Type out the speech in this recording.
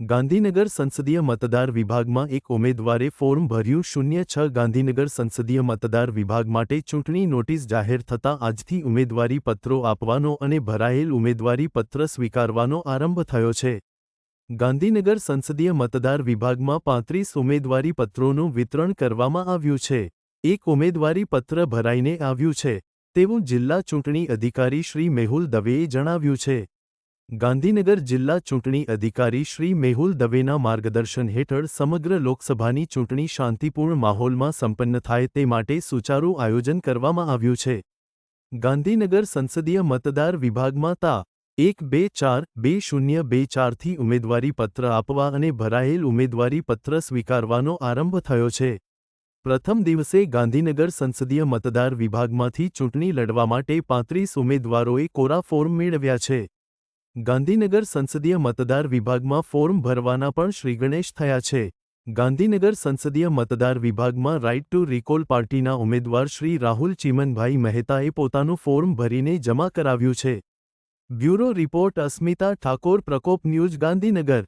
ગાંધીનગર સંસદીય મતદાર વિભાગમાં એક ઉમેદવારે ફોર્મ ભર્યું શૂન્ય છ ગાંધીનગર સંસદીય મતદાર વિભાગ માટે ચૂંટણી નોટિસ જાહેર થતાં આજથી ઉમેદવારી પત્રો આપવાનો અને ભરાયેલ ઉમેદવારી પત્ર સ્વીકારવાનો આરંભ થયો છે. ગાંધીનગર સંસદીય મતદાર વિભાગમાં પાંત્રીસ ઉમેદવારી પત્રોનું વિતરણ કરવામાં આવ્યું છે. એક ઉમેદવારી પત્ર ભરાઈને આવ્યું છે. તેવું જિલ્લા ચૂંટણી અધિકારી શ્રી મેહુલ દવેએ જણાવ્યું છે. ગાંધીનગર જિલ્લા ચૂંટણી અધિકારી શ્રી મેહુલ દવેના માર્ગદર્શન હેઠળ સમગ્ર લોકસભાની ચૂંટણી શાંતિપૂર્ણ માહોલમાં સંપન્ન થાય તે માટે સુચારુ આયોજન કરવામાં આવ્યું છે. ગાંધીનગર સંસદીય મતદાર વિભાગમાં તા એક બે ચાર બે શૂન્ય બે ચારથી ઉમેદવારી પત્ર આપવા અને ભરાયેલ ઉમેદવારી પત્ર સ્વીકારવાનો આરંભ થયો છે. પ્રથમ દિવસે ગાંધીનગર સંસદીય મતદાર વિભાગમાંથી ચૂંટણી લડવા માટે પાંત્રીસ ઉમેદવારોએ કોરા ફોર્મ મેળવ્યા છે. ગાંધીનગર સંસદીય મતદાર વિભાગમાં ફોર્મ ભરવાના પણ શ્રીગણેશ થયા છે. ગાંધીનગર સંસદીય મતદાર વિભાગમાં રાઇટ ટુ રિકોલ પાર્ટીના ઉમેદવાર શ્રી રાહુલ ચીમનભાઈ મહેતાએ પોતાનું ફોર્મ ભરીને જમા કરાવ્યું છે. Bureau report Asmita Thakor Prakop news Gandhinagar.